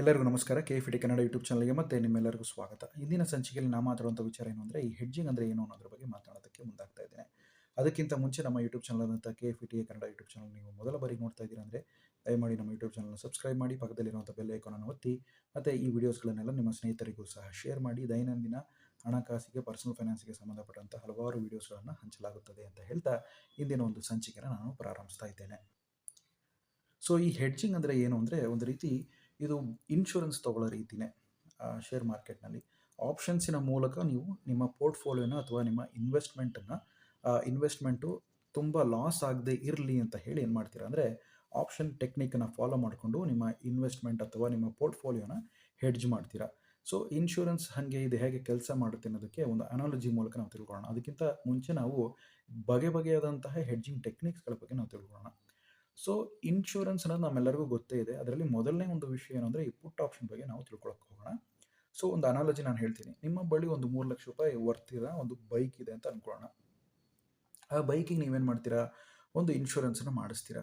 ಎಲ್ಲರಿಗೂ ನಮಸ್ಕಾರ. K F D Kannada YouTube ಚಾನಲ್ಗೆ ಮತ್ತೆ ನಿಮ್ಮೆಲ್ಲರಿಗೂ ಸ್ವಾಗತ. ಇಂದಿನ ಸಂಚಿಕೆಯಲ್ಲಿ ನಾ ಮಾತಾಡುವಂಥ ವಿಚಾರ ಏನು ಅಂದರೆ, ಈ ಹೆಡ್ಜಿಂಗ್ ಅಂದರೆ ಏನು ಅನ್ನೋದ್ರ ಬಗ್ಗೆ ಮಾತನಾಡೋದಕ್ಕೆ ಮುಂದಾಗ್ತಾ ಇದ್ದೇನೆ. ಅದಕ್ಕಿಂತ ಮುಂಚೆ ನಮ್ಮ ಯೂಟ್ಯೂಬ್ ಚಾನಲ್ ಅಂತ K F T Kannada YouTube channel ನೀವು ಮೊದಲ ಬಾರಿಗೆ ನೋಡ್ತಾ ಇದ್ದೀರಾ ಅಂದರೆ, ದಯಮಾಡಿ ನಮ್ಮ ಯೂಟ್ಯೂಬ್ ಚಾನಲ್ನ ಸಬ್ಸ್ಕ್ರೈಬ್ ಮಾಡಿ ಪಕ್ಕದಲ್ಲಿರುವಂಥ ಬೆಲ್ ಐಕಾನನ್ನು ಒತ್ತಿ, ಮತ್ತು ಈ ವೀಡಿಯೋಸ್ಗಳನ್ನೆಲ್ಲ ನಿಮ್ಮ ಸ್ನೇಹಿತರಿಗೂ ಸಹ ಶೇರ್ ಮಾಡಿ, ದೈನಂದಿನ ಹಣಕಾಸಿಗೆ, ಪರ್ಸನಲ್ ಫೈನಾನ್ಸ್ಗೆ ಸಂಬಂಧಪಟ್ಟಂಥ ಹಲವಾರು ವಿಡಿಯೋಸ್ಗಳನ್ನು ಹಂಚಲಾಗುತ್ತದೆ ಅಂತ ಹೇಳ್ತಾ ಇಂದಿನ ಒಂದು ಸಂಚಿಕೆನ ನಾನು ಪ್ರಾರಂಭಿಸ್ತಾ ಇದ್ದೇನೆ. ಸೊ ಈ ಹೆಡ್ಜಿಂಗ್ ಅಂದರೆ ಏನು ಅಂದರೆ, ಒಂದು ರೀತಿ ಇದು ಇನ್ಶೂರೆನ್ಸ್ ತಗೊಳ್ಳೋ ರೀತಿನೇ ಶೇರ್ ಮಾರ್ಕೆಟ್ನಲ್ಲಿ ಆಪ್ಷನ್ಸಿನ ಮೂಲಕ ನೀವು ನಿಮ್ಮ ಪೋರ್ಟ್ಫೋಲಿಯೋನ ಅಥವಾ ನಿಮ್ಮ ಇನ್ವೆಸ್ಟ್ಮೆಂಟನ್ನು ಇನ್ವೆಸ್ಟ್ಮೆಂಟು ತುಂಬ ಲಾಸ್ ಆಗದೆ ಇರಲಿ ಅಂತ ಹೇಳಿ ಏನು ಮಾಡ್ತೀರಾ ಅಂದರೆ ಆಪ್ಷನ್ ಟೆಕ್ನಿಕನ್ನು ಫಾಲೋ ಮಾಡಿಕೊಂಡು ನಿಮ್ಮ ಇನ್ವೆಸ್ಟ್ಮೆಂಟ್ ಅಥವಾ ನಿಮ್ಮ ಪೋರ್ಟ್ಫೋಲಿಯೋನ ಹೆಡ್ಜ್ ಮಾಡ್ತೀರಾ. ಸೊ ಇನ್ಶೂರೆನ್ಸ್ ಹಾಗೆ ಇದು ಹೇಗೆ ಕೆಲಸ ಮಾಡುತ್ತೆ ಅನ್ನೋದಕ್ಕೆ ಒಂದು ಅನಾಲಜಿ ಮೂಲಕ ನಾವು ತಿಳ್ಕೊಳ್ಳೋಣ. ಅದಕ್ಕಿಂತ ಮುಂಚೆ ನಾವು ಬಗೆ ಬಗೆಯಾದಂತಹ ಹೆಡ್ಜಿಂಗ್ ಟೆಕ್ನಿಕ್ಸ್ಗಳ ಬಗ್ಗೆ ನಾವು ತಿಳ್ಕೊಳ್ಳೋಣ. ಸೊ ಇನ್ಶೂರೆನ್ಸ್ ಅನ್ನೋದು ನಮ್ಮೆಲ್ಲರಿಗೂ ಗೊತ್ತೇ ಇದೆ. ಅದರಲ್ಲಿ ಮೊದಲನೇ ಒಂದು ವಿಷಯ ಏನಂದರೆ ಈ ಪುಟ್ ಆಪ್ಷನ್ ಬಗ್ಗೆ ನಾವು ತಿಳ್ಕೊಳಕ್ಕೆ ಹೋಗೋಣ. ಸೊ ಒಂದು ಅನಾಲಜಿ ನಾನು ಹೇಳ್ತೀನಿ. ನಿಮ್ಮ ಬಳಿ ಒಂದು ಮೂರು ಲಕ್ಷ ರೂಪಾಯಿ ವರ್ತ್ ಇರೋ ಒಂದು ಬೈಕ್ ಇದೆ ಅಂತ ಅನ್ಕೊಳ್ಳೋಣ. ಆ ಬೈಕಿಗೆ ನೀವೇನು ಮಾಡ್ತೀರಾ? ಒಂದು ಇನ್ಶೂರೆನ್ಸನ್ನು ಮಾಡಿಸ್ತೀರಾ.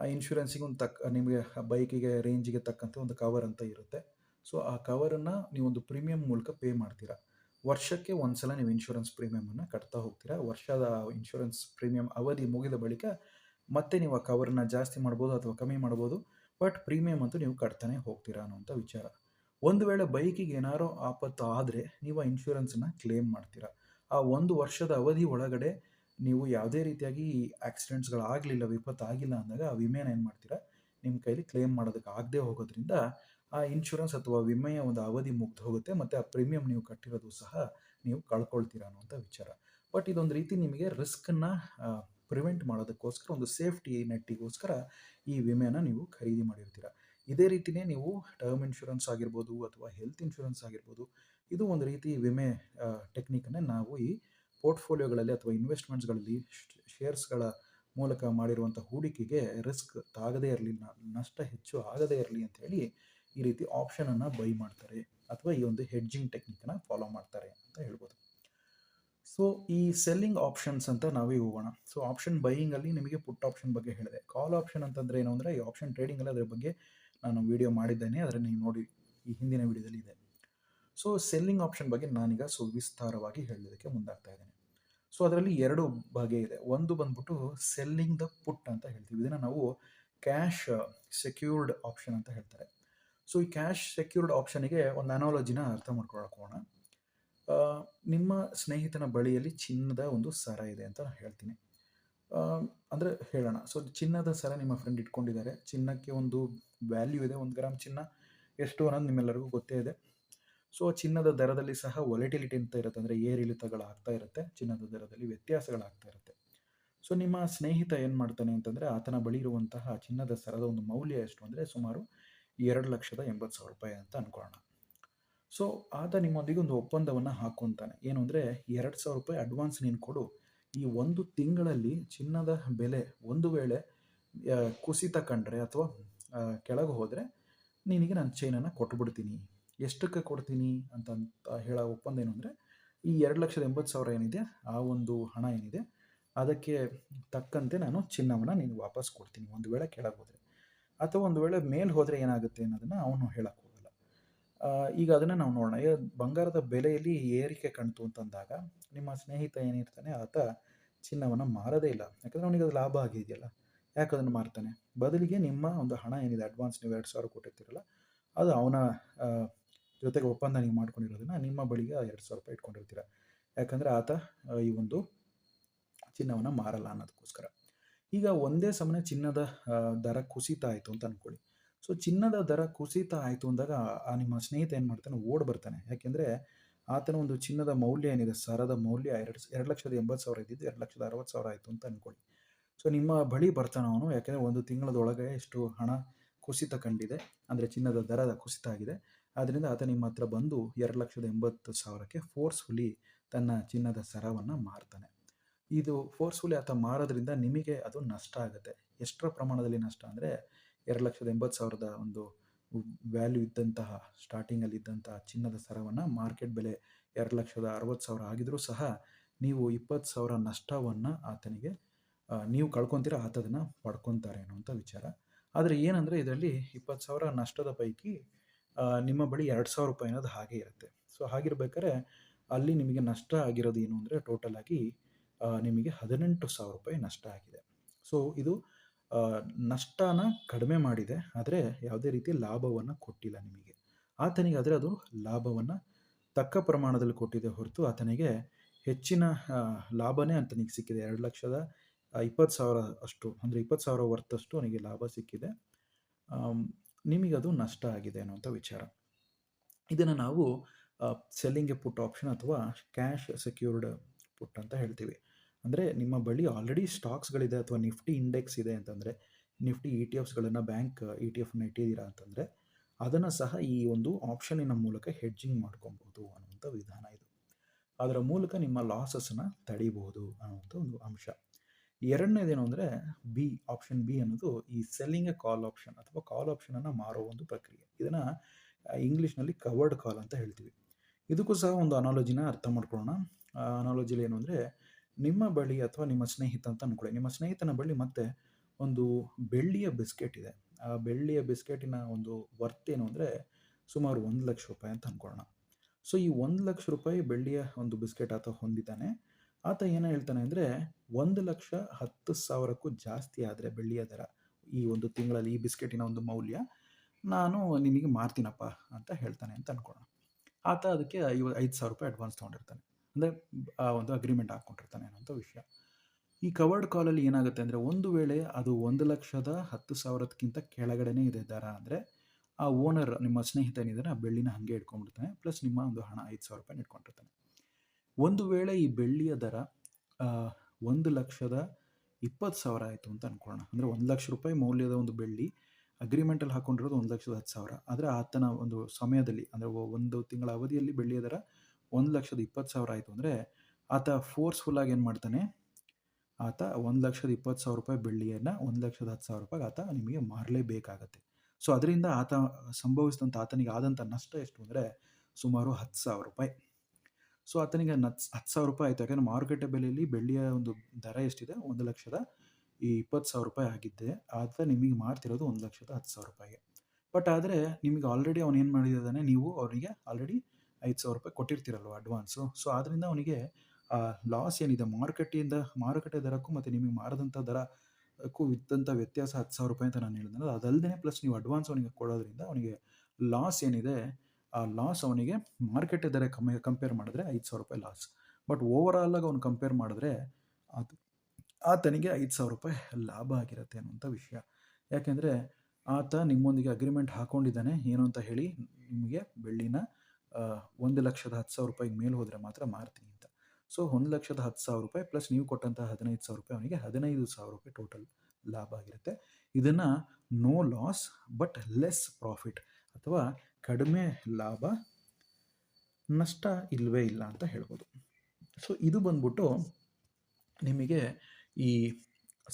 ಆ ಇನ್ಶೂರೆನ್ಸಿಗೆ ಒಂದು ತಕ್ಕ ನಿಮಗೆ ಬೈಕಿಗೆ ರೇಂಜಿಗೆ ತಕ್ಕಂತೆ ಒಂದು ಕವರ್ ಅಂತ ಇರುತ್ತೆ. ಸೊ ಆ ಕವರನ್ನು ಒಂದು ಪ್ರೀಮಿಯಂ ಮೂಲಕ ಪೇ ಮಾಡ್ತೀರಾ. ವರ್ಷಕ್ಕೆ ಒಂದು ಸಲ ನೀವು ಇನ್ಶೂರೆನ್ಸ್ ಪ್ರೀಮಿಯಮನ್ನು ಕಟ್ತಾ ಹೋಗ್ತೀರಾ. ವರ್ಷದ ಇನ್ಶೂರೆನ್ಸ್ ಪ್ರೀಮಿಯಂ ಅವಧಿ ಮುಗಿದ ಬಳಿಕ ಮತ್ತೆ ನೀವು ಆ ಕವರ್ನ ಜಾಸ್ತಿ ಮಾಡ್ಬೋದು ಅಥವಾ ಕಮ್ಮಿ ಮಾಡ್ಬೋದು ಬಟ್ ಪ್ರೀಮಿಯಂ ಅಂತೂ ನೀವು ಕಟ್ತಾನೆ ಹೋಗ್ತೀರಾ ಅನ್ನೋಂಥ ವಿಚಾರ. ಒಂದು ವೇಳೆ ಬೈಕಿಗೆ ಏನಾರೋ ಆಪತ್ತು ಆದರೆ ನೀವು ಆ ಇನ್ಶೂರೆನ್ಸನ್ನು ಕ್ಲೇಮ್ ಮಾಡ್ತೀರಾ. ಆ ಒಂದು ವರ್ಷದ ಅವಧಿ ಒಳಗಡೆ ನೀವು ಯಾವುದೇ ರೀತಿಯಾಗಿ ಆಕ್ಸಿಡೆಂಟ್ಸ್ಗಳಾಗಲಿಲ್ಲ ವಿಪತ್ತು ಆಗಿಲ್ಲ ಅಂದಾಗ ಆ ವಿಮೆನ ಏನು ಮಾಡ್ತೀರಾ? ನಿಮ್ಮ ಕೈಲಿ ಕ್ಲೇಮ್ ಮಾಡೋದಕ್ಕೆ ಆಗದೆ ಹೋಗೋದ್ರಿಂದ ಆ ಇನ್ಶೂರೆನ್ಸ್ ಅಥವಾ ವಿಮೆಯ ಒಂದು ಅವಧಿ ಮುಗ್ದು ಹೋಗುತ್ತೆ ಮತ್ತು ಆ ಪ್ರೀಮಿಯಂ ನೀವು ಕಟ್ಟಿರೋದು ಸಹ ನೀವು ಕಳ್ಕೊಳ್ತೀರಾ ಅನ್ನುವಂಥ ವಿಚಾರ. ಬಟ್ ಇದೊಂದು ರೀತಿ ನಿಮಗೆ ರಿಸ್ಕನ್ನು ಪ್ರಿವೆಂಟ್ ಮಾಡೋದಕ್ಕೋಸ್ಕರ, ಒಂದು ಸೇಫ್ಟಿ ನೆಟ್ಟಿಗೋಸ್ಕರ ಈ ವಿಮೆನ ನೀವು ಖರೀದಿ ಮಾಡಿರ್ತೀರ. ಇದೇ ರೀತಿಯೇ ನೀವು ಟರ್ಮ್ ಇನ್ಶೂರೆನ್ಸ್ ಆಗಿರ್ಬೋದು ಅಥವಾ ಹೆಲ್ತ್ ಇನ್ಶೂರೆನ್ಸ್ ಆಗಿರ್ಬೋದು, ಇದು ಒಂದು ರೀತಿ ವಿಮೆ ಟೆಕ್ನಿಕನ್ನು ನಾವು ಈ ಪೋರ್ಟ್ಫೋಲಿಯೋಗಳಲ್ಲಿ ಅಥವಾ ಇನ್ವೆಸ್ಟ್ಮೆಂಟ್ಸ್ಗಳಲ್ಲಿ ಶೇರ್ಸ್ಗಳ ಮೂಲಕ ಮಾಡಿರುವಂಥ ಹೂಡಿಕೆಗೆ ರಿಸ್ಕ್ ತಾಗದೇ ಇರಲಿ ನಷ್ಟ ಹೆಚ್ಚು ಆಗದೇ ಇರಲಿ ಹೇಳಿ ಈ ರೀತಿ ಆಪ್ಷನನ್ನು ಬೈ ಮಾಡ್ತಾರೆ ಅಥವಾ ಈ ಒಂದು ಹೆಡ್ಜಿಂಗ್ ಟೆಕ್ನಿಕನ್ನು ಫಾಲೋ ಮಾಡ್ತಾರೆ ಅಂತ ಹೇಳ್ಬೋದು. ಸೊ ಈ ಸೆಲ್ಲಿಂಗ್ ಆಪ್ಷನ್ಸ್ ಅಂತ ನಾವೇ ಹೋಗೋಣ. ಸೊ ಆಪ್ಷನ್ ಬೈಯಿಂಗಲ್ಲಿ ನಿಮಗೆ ಪುಟ್ ಆಪ್ಷನ್ ಬಗ್ಗೆ ಹೇಳಿದೆ. ಕಾಲ್ ಆಪ್ಷನ್ ಅಂತಂದರೆ ಏನು ಅಂದರೆ ಈ ಆಪ್ಷನ್ ಟ್ರೇಡಿಂಗಲ್ಲಿ ಅದರ ಬಗ್ಗೆ ನಾನು ವಿಡಿಯೋ ಮಾಡಿದ್ದೇನೆ. ಅದರಲ್ಲಿ ನೀವು ನೋಡಿ ಈ ಹಿಂದಿನ ವಿಡಿಯೋದಲ್ಲಿ ಇದೆ. ಸೊ ಸೆಲ್ಲಿಂಗ್ ಆಪ್ಷನ್ ಬಗ್ಗೆ ನಾನೀಗ ಸುವಿಸ್ತಾರವಾಗಿ ಹೇಳೋದಕ್ಕೆ ಮುಂದಾಗ್ತಾ ಇದ್ದೇನೆ. ಸೊ ಅದರಲ್ಲಿ ಎರಡು ಬಗೆ ಇದೆ. ಒಂದು ಬಂದ್ಬಿಟ್ಟು ಸೆಲ್ಲಿಂಗ್ ದ ಪುಟ್ ಅಂತ ಹೇಳ್ತೀವಿ. ಇದನ್ನು ನಾವು ಕ್ಯಾಶ್ ಸೆಕ್ಯೂರ್ಡ್ ಆಪ್ಷನ್ ಅಂತ ಹೇಳ್ತಾರೆ. ಸೊ ಈ ಕ್ಯಾಶ್ ಸೆಕ್ಯೂರ್ಡ್ ಆಪ್ಷನಿಗೆ ಒಂದು ಅನಾಲಜಿನ ಅರ್ಥ ಮಾಡ್ಕೊಳಕ್ಕೆ ಹೋಗೋಣ. ನಿಮ್ಮ ಸ್ನೇಹಿತನ ಬಳಿಯಲ್ಲಿ ಚಿನ್ನದ ಒಂದು ಸರ ಇದೆ ಅಂತ ನಾನು ಹೇಳ್ತೀನಿ. ಅಂದರೆ ಹೇಳೋಣ. ಸೊ ಚಿನ್ನದ ಸರ ನಿಮ್ಮ ಫ್ರೆಂಡ್ ಇಟ್ಕೊಂಡಿದ್ದಾರೆ. ಚಿನ್ನಕ್ಕೆ ಒಂದು ವ್ಯಾಲ್ಯೂ ಇದೆ, ಒಂದು ಗ್ರಾಮ್ ಚಿನ್ನ. ಎಷ್ಟು ಅನ್ನೋದು ನಿಮ್ಮೆಲ್ಲರಿಗೂ ಗೊತ್ತೇ ಇದೆ. ಸೊ ಚಿನ್ನದ ದರದಲ್ಲಿ ಸಹ ಒಲೆಟಿಲಿಟಿ ಅಂತ ಇರುತ್ತೆ. ಅಂದರೆ ಏರಿಳಿತಗಳಾಗ್ತಾ ಇರುತ್ತೆ. ಚಿನ್ನದ ದರದಲ್ಲಿ ವ್ಯತ್ಯಾಸಗಳಾಗ್ತಾ ಇರುತ್ತೆ. ಸೊ ನಿಮ್ಮ ಸ್ನೇಹಿತ ಏನು ಮಾಡ್ತಾನೆ ಅಂತಂದರೆ ಆತನ ಬಳಿ ಇರುವಂತಹ ಚಿನ್ನದ ಸರದ ಒಂದು ಮೌಲ್ಯ ಎಷ್ಟು ಅಂದರೆ ಸುಮಾರು ಎರಡು ಲಕ್ಷದ ಎಂಬತ್ತು ಸಾವಿರ ರೂಪಾಯಿ ಅಂತ ಅಂದ್ಕೊಳ್ಳೋಣ ಸೊ ಆತ ನಿಮ್ಮೊಂದಿಗೆ ಒಂದು ಒಪ್ಪಂದವನ್ನು ಹಾಕ್ಕೊತಾನೆ ಏನು ಅಂದರೆ, ಎರಡು ಸಾವಿರ ರೂಪಾಯಿ ಅಡ್ವಾನ್ಸ್ ನೀನು ಕೊಡು. ಈ ಒಂದು ತಿಂಗಳಲ್ಲಿ ಚಿನ್ನದ ಬೆಲೆ ಒಂದು ವೇಳೆ ಕುಸಿತ ಕಂಡ್ರೆ ಅಥವಾ ಕೆಳಗೆ ಹೋದರೆ ನಿನಗೆ ನಾನು ಚೈನನ್ನು ಕೊಟ್ಬಿಡ್ತೀನಿ. ಎಷ್ಟಕ್ಕೆ ಕೊಡ್ತೀನಿ ಅಂತ ಹೇಳೋ ಒಪ್ಪಂದ ಏನು ಅಂದರೆ, ಈ ಎರಡು ಲಕ್ಷದ ಎಂಬತ್ತು ಸಾವಿರ ಏನಿದೆ, ಆ ಒಂದು ಹಣ ಏನಿದೆ, ಅದಕ್ಕೆ ತಕ್ಕಂತೆ ನಾನು ಚಿನ್ನವನ್ನು ನೀನು ವಾಪಸ್ ಕೊಡ್ತೀನಿ. ಒಂದು ವೇಳೆ ಕೆಳಗೆ ಹೋದರೆ. ಅಥವಾ ಒಂದು ವೇಳೆ ಮೇಲೆ ಹೋದರೆ ಏನಾಗುತ್ತೆ ಅನ್ನೋದನ್ನು ಅವನು ಹೇಳಕ್ಕೆ ಈಗ ಅದನ್ನು ನಾವು ನೋಡೋಣ. ಬಂಗಾರದ ಬೆಲೆಯಲ್ಲಿ ಏರಿಕೆ ಕಾಣ್ತು ಅಂತಂದಾಗ ನಿಮ್ಮ ಸ್ನೇಹಿತ ಏನಿರ್ತಾನೆ, ಆತ ಚಿನ್ನವನ್ನು ಮಾರದೇ ಇಲ್ಲ. ಯಾಕಂದರೆ ಅವನಿಗೆ ಅದು ಲಾಭ ಆಗಿದೆಯಲ್ಲ. ಯಾಕೆ ಅದನ್ನು ಮಾರ್ತಾನೆ? ಬದಲಿಗೆ ನಿಮ್ಮ ಒಂದು ಹಣ ಏನಿದೆ ಅಡ್ವಾನ್ಸ್ ನೀವು ಎರಡು ಸಾವಿರ ಕೊಟ್ಟಿರ್ತೀರಲ್ಲ, ಅದು ಅವನ ಜೊತೆಗೆ ಒಪ್ಪಂದ ನೀವು ಮಾಡ್ಕೊಂಡಿರೋದನ್ನ ನಿಮ್ಮ ಬಳಿಗೆ ಎರಡು ಸಾವಿರ ರೂಪಾಯಿ ಇಟ್ಕೊಂಡಿರ್ತೀರ. ಯಾಕಂದರೆ ಆತ ಈ ಒಂದು ಚಿನ್ನವನ್ನು ಮಾರಲ್ಲ ಅನ್ನೋದಕ್ಕೋಸ್ಕರ. ಈಗ ಒಂದೇ ಸಮನೆ ಚಿನ್ನದ ದರ ಕುಸಿತ ಆಯಿತು ಅಂತ ಅಂದ್ಕೊಳ್ಳಿ ಸೊ ಚಿನ್ನದ ದರ ಕುಸಿತ ಆಯಿತು ಅಂದಾಗ ಆ ನಿಮ್ಮ ಸ್ನೇಹಿತ ಏನು ಮಾಡ್ತಾನೆ? ಓಡ್ ಬರ್ತಾನೆ. ಯಾಕೆಂದರೆ ಆತನ ಒಂದು ಚಿನ್ನದ ಮೌಲ್ಯ ಏನಿದೆ? ಸರದ ಮೌಲ್ಯ ಎರಡು ಎರಡು ಲಕ್ಷದ ಎಂಬತ್ತು ಸಾವಿರ ಇದ್ದಿದ್ದು ಎರಡು ಲಕ್ಷದ ಅರವತ್ತು ಸಾವಿರ ಆಯಿತು ಅಂತ ಅಂದ್ಕೊಳ್ಳಿ ಸೊ ನಿಮ್ಮ ಬಳಿ ಬರ್ತಾನೆ ಅವನು. ಯಾಕೆಂದರೆ ಒಂದು ತಿಂಗಳದೊಳಗೆ ಎಷ್ಟು ಹಣ ಕುಸಿತ ಕಂಡಿದೆ. ಅಂದರೆ ಚಿನ್ನದ ದರದ ಕುಸಿತ ಆಗಿದೆ. ಆದ್ದರಿಂದ ಆತ ನಿಮ್ಮ ಹತ್ರ ಬಂದು ಎರಡು ಲಕ್ಷದ ಎಂಬತ್ತು ಸಾವಿರಕ್ಕೆ ಫೋರ್ಸ್ಫುಲಿ ತನ್ನ ಚಿನ್ನದ ಸರವನ್ನು ಮಾರ್ತಾನೆ. ಇದು ಫೋರ್ಸ್ಫುಲಿ ಆತ ಮಾರೋದ್ರಿಂದ ನಿಮಗೆ ಅದು ನಷ್ಟ ಆಗುತ್ತೆ. ಎಷ್ಟರ ಪ್ರಮಾಣದಲ್ಲಿ ನಷ್ಟ ಅಂದರೆ ಎರಡು ಲಕ್ಷದ ಎಂಬತ್ತು ಸಾವಿರದ ಒಂದು ವ್ಯಾಲ್ಯೂ ಇದ್ದಂತಹ ಸ್ಟಾರ್ಟಿಂಗಲ್ಲಿ ಇದ್ದಂತಹ ಚಿನ್ನದ ಸರವನ್ನು ಮಾರ್ಕೆಟ್ ಬೆಲೆ ಎರಡು ಲಕ್ಷದ ಅರವತ್ತು ಸಾವಿರ ಆಗಿದ್ರೂ ಸಹ ನೀವು ಇಪ್ಪತ್ತು ಸಾವಿರ ನಷ್ಟವನ್ನು ಆತನಿಗೆ ನೀವು ಕಳ್ಕೊತೀರ, ಆತದನ್ನು ಪಡ್ಕೊತಾರೆ ಅನ್ನುವಂಥ ವಿಚಾರ. ಆದರೆ ಏನಂದರೆ ಇದರಲ್ಲಿ ಇಪ್ಪತ್ತು ಸಾವಿರ ನಷ್ಟದ ಪೈಕಿ ನಿಮ್ಮ ಬಳಿ ಎರಡು ಸಾವಿರ ರೂಪಾಯಿ ಅನ್ನೋದು ಹಾಗೆ ಇರುತ್ತೆ. ಸೊ ಹಾಗಿರ್ಬೇಕಾದ್ರೆ ಅಲ್ಲಿ ನಿಮಗೆ ನಷ್ಟ ಆಗಿರೋದು ಏನು ಅಂದರೆ ಟೋಟಲ್ ಆಗಿ ನಿಮಗೆ ಹದಿನೆಂಟು ಸಾವಿರ ರೂಪಾಯಿ ನಷ್ಟ ಆಗಿದೆ. ಸೊ ಇದು ನಷ್ಟನ ಕಡಿಮೆ ಮಾಡಿದೆ, ಆದರೆ ಯಾವುದೇ ರೀತಿ ಲಾಭವನ್ನು ಕೊಟ್ಟಿಲ್ಲ ನಿಮಗೆ. ಆತನಿಗೆ ಆದರೆ ಅದು ಲಾಭವನ್ನು ತಕ್ಕ ಪ್ರಮಾಣದಲ್ಲಿ ಕೊಟ್ಟಿದೆ ಹೊರತು ಆತನಿಗೆ ಹೆಚ್ಚಿನ ಲಾಭನೇ ಆತನಿಗೆ ಸಿಕ್ಕಿದೆ. ಎರಡು ಲಕ್ಷದ ಇಪ್ಪತ್ತು ಸಾವಿರ ಅಷ್ಟು, ಅಂದರೆ ಇಪ್ಪತ್ತು ಸಾವಿರ ವರ್ತಷ್ಟು ಅವನಿಗೆ ಲಾಭ ಸಿಕ್ಕಿದೆ. ನಿಮಗೆ ನಿಮಗದು ನಷ್ಟ ಆಗಿದೆ ಅನ್ನುವಂಥ ವಿಚಾರ. ಇದನ್ನು ನಾವು ಸೆಲ್ಲಿಂಗ್ ಪುಟ್ ಆಪ್ಷನ್ ಅಥವಾ ಕ್ಯಾಶ್ ಸೆಕ್ಯೂರ್ಡ್ ಪುಟ್ ಅಂತ ಹೇಳ್ತೀವಿ. ಅಂದರೆ ನಿಮ್ಮ ಬಳಿ ಆಲ್ರೆಡಿ ಸ್ಟಾಕ್ಸ್ಗಳಿದೆ ಅಥವಾ ನಿಫ್ಟಿ ಇಂಡೆಕ್ಸ್ ಇದೆ ಅಂತಂದರೆ ನಿಫ್ಟಿ ಇ ಟಿ ಎಫ್ಸ್ಗಳನ್ನು ಬ್ಯಾಂಕ್ ಇ ಟಿ ಎಫ್ನ ಇಟ್ಟಿದ್ದೀರಾ ಅಂತಂದರೆ, ಅದನ್ನು ಸಹ ಈ ಒಂದು ಆಪ್ಷನಿನ ಮೂಲಕ ಹೆಡ್ಜಿಂಗ್ ಮಾಡ್ಕೊಬೋದು ಅನ್ನುವಂಥ ವಿಧಾನ ಇದು. ಅದರ ಮೂಲಕ ನಿಮ್ಮ ಲಾಸಸ್ನ ತಡಿಬೋದು ಅನ್ನುವಂಥ ಒಂದು ಅಂಶ. ಎರಡನೇದೇನು ಅಂದರೆ ಬಿ ಆಪ್ಷನ್ ಬಿ ಅನ್ನೋದು ಈ ಸೆಲ್ಲಿಂಗ್ ಎ ಕಾಲ್ ಆಪ್ಷನ್ ಅಥವಾ ಕಾಲ್ ಆಪ್ಷನನ್ನು ಮಾರೋ ಒಂದು ಪ್ರಕ್ರಿಯೆ. ಇದನ್ನು ಇಂಗ್ಲೀಷ್ನಲ್ಲಿ ಕವರ್ಡ್ ಕಾಲ್ ಅಂತ ಹೇಳ್ತೀವಿ. ಇದಕ್ಕೂ ಸಹ ಒಂದು ಅನಾಲಜಿನ ಅರ್ಥ ಮಾಡ್ಕೊಳ್ಳೋಣ. ಅನಾಲಜಿಲಿ ಏನು ಅಂದರೆ ನಿಮ್ಮ ಬಳಿ ಅಥವಾ ನಿಮ್ಮ ಸ್ನೇಹಿತ ಅಂತ ಅಂದ್ಕೊಳ್ಳಿ ನಿಮ್ಮ ಸ್ನೇಹಿತನ ಬಳಿ ಮತ್ತೆ ಒಂದು ಬೆಳ್ಳಿಯ ಬಿಸ್ಕೆಟ್ ಇದೆ. ಆ ಬೆಳ್ಳಿಯ ಬಿಸ್ಕೆಟಿನ ಒಂದು ವರ್ತ್ ಏನು ಅಂದರೆ ಸುಮಾರು ಒಂದು ಲಕ್ಷ ರೂಪಾಯಿ ಅಂತ ಅಂದ್ಕೊಳ್ಳೋಣ ಸೊ ಈ ಒಂದು ಲಕ್ಷ ರೂಪಾಯಿ ಬೆಳ್ಳಿಯ ಒಂದು ಬಿಸ್ಕೆಟ್ ಆತ ಹೊಂದಿದ್ದಾನೆ. ಆತ ಏನು ಹೇಳ್ತಾನೆ ಅಂದರೆ ಒಂದು ಲಕ್ಷ ಹತ್ತು ಸಾವಿರಕ್ಕೂ ಜಾಸ್ತಿ ಆದರೆ ಬೆಳ್ಳಿಯ ದರ, ಈ ಒಂದು ತಿಂಗಳಲ್ಲಿ ಈ ಬಿಸ್ಕೆಟಿನ ಒಂದು ಮೌಲ್ಯ ನಾನು ನಿನಗೆ ಮಾರ್ತೀನಪ್ಪ ಅಂತ ಹೇಳ್ತಾನೆ ಅಂತ ಅಂದ್ಕೊಳ್ಳೋಣ ಆತ ಅದಕ್ಕೆ ಐವ ಐದು ಸಾವಿರ ರೂಪಾಯಿ ಅಡ್ವಾನ್ಸ್ ತೊಗೊಂಡಿರ್ತಾನೆ. ಅಂದರೆ ಆ ಒಂದು ಅಗ್ರಿಮೆಂಟ್ ಹಾಕ್ಕೊಂಡಿರ್ತಾನೆ ಅನ್ನೋಂಥ ವಿಷಯ. ಈ ಕವರ್ಡ್ ಕಾಲಲ್ಲಿ ಏನಾಗುತ್ತೆ ಅಂದರೆ ಒಂದು ವೇಳೆ ಅದು ಒಂದು ಲಕ್ಷದ ಹತ್ತು ಸಾವಿರದಕ್ಕಿಂತ ಕೆಳಗಡೆನೇ ಇದೆ ದರ ಅಂದರೆ ಆ ಓನರ್ ನಿಮ್ಮ ಸ್ನೇಹಿತ ಏನಿದ್ದಾನೆ ಆ ಬೆಳ್ಳಿನ ಹಾಗೆ ಇಟ್ಕೊಂಡ್ಬಿಡ್ತಾನೆ ಪ್ಲಸ್ ನಿಮ್ಮ ಒಂದು ಹಣ ಐದು ಸಾವಿರ ರೂಪಾಯಿ ಇಟ್ಕೊಂಡಿರ್ತಾನೆ. ಒಂದು ವೇಳೆ ಈ ಬೆಳ್ಳಿಯ ದರ ಒಂದು ಲಕ್ಷದ ಇಪ್ಪತ್ತು ಸಾವಿರ ಆಯಿತು ಅಂತ ಅಂದ್ಕೊಳ್ಳೋಣ ಅಂದರೆ ಒಂದು ಲಕ್ಷ ರೂಪಾಯಿ ಮೌಲ್ಯದ ಒಂದು ಬೆಳ್ಳಿ ಅಗ್ರಿಮೆಂಟಲ್ಲಿ ಹಾಕೊಂಡಿರೋದು ಒಂದು ಲಕ್ಷದ ಹತ್ತು ಸಾವಿರ. ಆದರೆ ಆತನ ಒಂದು ಸಮಯದಲ್ಲಿ, ಅಂದರೆ ಒಂದು ತಿಂಗಳ ಅವಧಿಯಲ್ಲಿ ಬೆಳ್ಳಿಯ ದರ ಒಂದು ಲಕ್ಷದ ಇಪ್ಪತ್ತು ಸಾವಿರ ಆಯಿತು ಅಂದರೆ ಆತ ಫೋರ್ಸ್ಫುಲ್ಲಾಗಿ ಏನು ಮಾಡ್ತಾನೆ? ಆತ ಒಂದು ಲಕ್ಷದ ಇಪ್ಪತ್ತು ಸಾವಿರ ರೂಪಾಯಿ ಬೆಳ್ಳಿಯನ್ನು ಒಂದು ಲಕ್ಷದ ಹತ್ತು ಸಾವಿರ ರೂಪಾಯಿಗೆ ಆತ ನಿಮಗೆ ಮಾರಲೇಬೇಕಾಗತ್ತೆ. ಸೊ ಅದರಿಂದ ಆತ ಸಂಭವಿಸಿದಂಥ ಆತನಿಗೆ ಆದಂಥ ನಷ್ಟ ಎಷ್ಟು ಅಂದರೆ ಸುಮಾರು ಹತ್ತು ಸಾವಿರ ರೂಪಾಯಿ. ಸೊ ಆತನಿಗೆ ನತ್ ಹತ್ತು ಸಾವಿರ ರೂಪಾಯಿ ಆಯಿತು. ಯಾಕಂದರೆ ಮಾರುಕಟ್ಟೆ ಬೆಲೆಯಲ್ಲಿ ಬೆಳ್ಳಿಯ ಒಂದು ದರ ಎಷ್ಟಿದೆ? ಒಂದು ಲಕ್ಷದ ಈ ಇಪ್ಪತ್ತು ಸಾವಿರ ರೂಪಾಯಿ ಆಗಿದ್ದೆ. ಆತ ನಿಮಗೆ ಮಾರ್ತಿರೋದು ಒಂದು ಲಕ್ಷದ ಹತ್ತು ಸಾವಿರ ರೂಪಾಯಿಗೆ. ಬಟ್ ಆದರೆ ನಿಮಗೆ ಆಲ್ರೆಡಿ ಅವನು ಏನು ಮಾಡಿದ್ದಾನೆ? ನೀವು ಅವರಿಗೆ ಆಲ್ರೆಡಿ ಐದು ಸಾವಿರ ರೂಪಾಯಿ ಕೊಟ್ಟಿರ್ತೀರಲ್ವ ಅಡ್ವಾನ್ಸು ಸೊ ಆದ್ದರಿಂದ ಅವನಿಗೆ ಲಾಸ್ ಏನಿದೆ? ಮಾರುಕಟ್ಟೆಯಿಂದ, ಮಾರುಕಟ್ಟೆ ದರಕ್ಕೂ ಮತ್ತು ನಿಮಗೆ ಮಾರದಂಥ ದರಕ್ಕೂ ಇದ್ದಂಥ ವ್ಯತ್ಯಾಸ ಹತ್ತು ಸಾವಿರ ರೂಪಾಯಿ ಅಂತ ನಾನು ಹೇಳಿದ್ನಲ್ಲ ಅದಲ್ಲದೆ ಪ್ಲಸ್ ನೀವು ಅಡ್ವಾನ್ಸ್ ಅವನಿಗೆ ಕೊಡೋದ್ರಿಂದ ಅವನಿಗೆ ಲಾಸ್ ಏನಿದೆ, ಆ ಲಾಸ್ ಅವನಿಗೆ ಮಾರ್ಕೆಟ್ ದರ ಕಮ್ಮಿ ಕಂಪೇರ್ ಮಾಡಿದ್ರೆ ಐದು ಸಾವಿರ ರೂಪಾಯಿ ಲಾಸ್ ಬಟ್ ಓವರ್ ಆಗಿ ಅವ್ನು ಕಂಪೇರ್ ಮಾಡಿದ್ರೆ ಅದು, ಆತನಿಗೆ ಐದು ಸಾವಿರ ರೂಪಾಯಿ ಲಾಭ ಆಗಿರುತ್ತೆ ಅನ್ನುವಂಥ ವಿಷಯ. ಯಾಕೆಂದರೆ ಆತ ನಿಮ್ಮೊಂದಿಗೆ ಅಗ್ರಿಮೆಂಟ್ ಹಾಕ್ಕೊಂಡಿದ್ದಾನೆ ಏನು ಅಂತ ಹೇಳಿ ನಿಮಗೆ ಬೆಳ್ಳಿನ ಒಂದು ಲಕ್ಷದ ಹತ್ತು ಸಾವಿರ ರೂಪಾಯಿಗೆ ಮೇಲೆ ಹೋದರೆ ಮಾತ್ರ ಮಾರ್ತೀನಿ ಅಂತ. ಸೊ ಒಂದು ಲಕ್ಷದ ಹತ್ತು ಸಾವಿರ ರೂಪಾಯಿ ಪ್ಲಸ್ ನೀವು ಕೊಟ್ಟಂತಹ ಹದಿನೈದು ಸಾವಿರ ರೂಪಾಯಿ ಅವನಿಗೆ ಹದಿನೈದು ಸಾವಿರ ರೂಪಾಯಿ ಟೋಟಲ್ ಲಾಭ ಆಗಿರುತ್ತೆ. ಇದನ್ನು no loss but less profit ಅಥವಾ ಕಡಿಮೆ ಲಾಭ, ನಷ್ಟ ಇಲ್ಲವೇ ಇಲ್ಲ ಅಂತ ಹೇಳ್ಬೋದು. ಸೊ ಇದು ಬಂದ್ಬಿಟ್ಟು ನಿಮಗೆ ಈ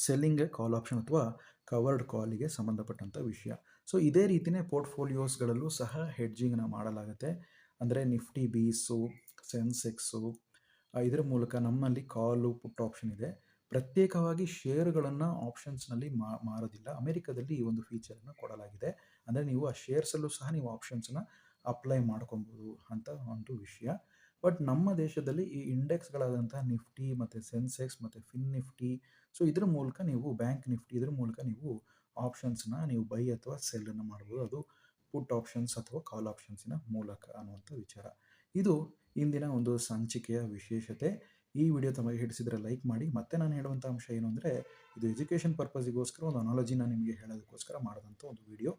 ಸೆಲ್ಲಿಂಗ್ ಕಾಲ್ ಆಪ್ಷನ್ ಅಥವಾ ಕವರ್ಡ್ ಕಾಲಿಗೆ ಸಂಬಂಧಪಟ್ಟಂಥ ವಿಷಯ. ಸೊ ಇದೇ ರೀತಿಯೇ ಪೋರ್ಟ್ಫೋಲಿಯೋಸ್ಗಳಲ್ಲೂ ಸಹ ಹೆಡ್ಜಿಂಗ್ನ ಮಾಡಲಾಗುತ್ತೆ. ಅಂದರೆ ನಿಫ್ಟಿ, ಬೀಸು, ಸೆನ್ಸೆಕ್ಸು ಇದರ ಮೂಲಕ ನಮ್ಮಲ್ಲಿ ಕಾಲು ಪುಟ್ ಆಪ್ಷನ್ ಇದೆ. ಪ್ರತ್ಯೇಕವಾಗಿ ಶೇರುಗಳನ್ನು ಆಪ್ಷನ್ಸ್ನಲ್ಲಿ ಮಾರೋದಿಲ್ಲ. ಅಮೆರಿಕದಲ್ಲಿ ಈ ಒಂದು ಫೀಚರನ್ನು ಕೊಡಲಾಗಿದೆ. ಅಂದರೆ ನೀವು ಆ ಶೇರ್ಸಲ್ಲೂ ಸಹ ನೀವು ಆಪ್ಷನ್ಸನ್ನ ಅಪ್ಲೈ ಮಾಡ್ಕೊಬೋದು ಅಂತ ಒಂದು ವಿಷಯ. ಬಟ್ ನಮ್ಮ ದೇಶದಲ್ಲಿ ಈ ಇಂಡೆಕ್ಸ್ಗಳಾದಂಥ ನಿಫ್ಟಿ ಮತ್ತು ಸೆನ್ಸೆಕ್ಸ್ ಮತ್ತು ಫಿನ್ ನಿಫ್ಟಿ ಸೊ ಇದ್ರ ಮೂಲಕ ನೀವು ಬ್ಯಾಂಕ್ ನಿಫ್ಟಿ ಇದ್ರ ಮೂಲಕ ನೀವು ಆಪ್ಷನ್ಸ್ನ ನೀವು ಬೈ ಅಥವಾ ಸೆಲ್ಲನ್ನು ಮಾಡ್ಬೋದು. ಅದು ಪುಟ್ ಆಪ್ಷನ್ಸ್ ಅಥವಾ ಕಾಲ್ ಆಪ್ಷನ್ಸಿನ ಮೂಲಕ ಅನ್ನುವಂಥ ವಿಚಾರ. ಇದು ಇಂದಿನ ಒಂದು ಸಂಚಿಕೆಯ ವಿಶೇಷತೆ. ಈ ವಿಡಿಯೋ ತಮಗೆ ಹಿಡಿಸಿದರೆ ಲೈಕ್ ಮಾಡಿ. ಮತ್ತೆ ನಾನು ಹೇಳುವಂಥ ಅಂಶ ಏನು ಅಂದರೆ, ಇದು ಎಜುಕೇಷನ್ ಪರ್ಪಸ್ಗೋಸ್ಕರ ಒಂದು ಅನಾಲಜಿನ ನಿಮಗೆ ಹೇಳೋದಕ್ಕೋಸ್ಕರ ಮಾಡಿದಂಥ ಒಂದು ವಿಡಿಯೋ.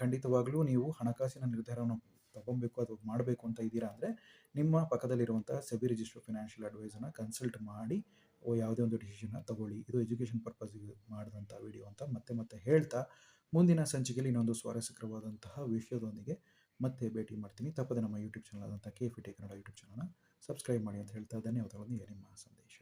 ಖಂಡಿತವಾಗಲೂ ನೀವು ಹಣಕಾಸಿನ ನಿರ್ಧಾರವನ್ನು ತಗೊಬೇಕು ಅಥವಾ ಮಾಡಬೇಕು ಅಂತ ಇದ್ದೀರಾ ಅಂದರೆ, ನಿಮ್ಮ ಪಕ್ಕದಲ್ಲಿರುವಂಥ ಸೆಬಿ ರಿಜಿಸ್ಟರ್ ಫಿನಾನ್ಷಿಯಲ್ ಅಡ್ವೈಸನ್ನು ಕನ್ಸಲ್ಟ್ ಮಾಡಿ ಯಾವುದೇ ಒಂದು ಡಿಸಿಷನ್ನ ತಗೊಳ್ಳಿ. ಇದು ಎಜುಕೇಷನ್ ಪರ್ಪಸ್ಗೆ ಮಾಡಿದಂಥ ವಿಡಿಯೋ ಅಂತ ಮತ್ತೆ ಮತ್ತೆ ಹೇಳ್ತಾ ಮುಂದಿನ ಸಂಚಿಕೆಯಲ್ಲಿ ಇನ್ನೊಂದು ಸ್ವಾರಸ್ಯಕರವಾದಂತಹ ವಿಷಯದೊಂದಿಗೆ ಮತ್ತೆ ಭೇಟಿ ಮಾಡ್ತೀನಿ. ತಪ್ಪದೆ ನಮ್ಮ ಯೂಟ್ಯೂಬ್ ಚಾನಲ್ ಆದಂಥ K F T Kannada YouTube ಚಾನಲ್ನ ಸಬ್ಸ್ಕ್ರೈಬ್ ಮಾಡಿ ಅಂತ ಹೇಳ್ತಾ ಧನ್ಯವಾದಗಳೊಂದಿಗೆ ನಿಮ್ಮ ಸಂದೇಶ.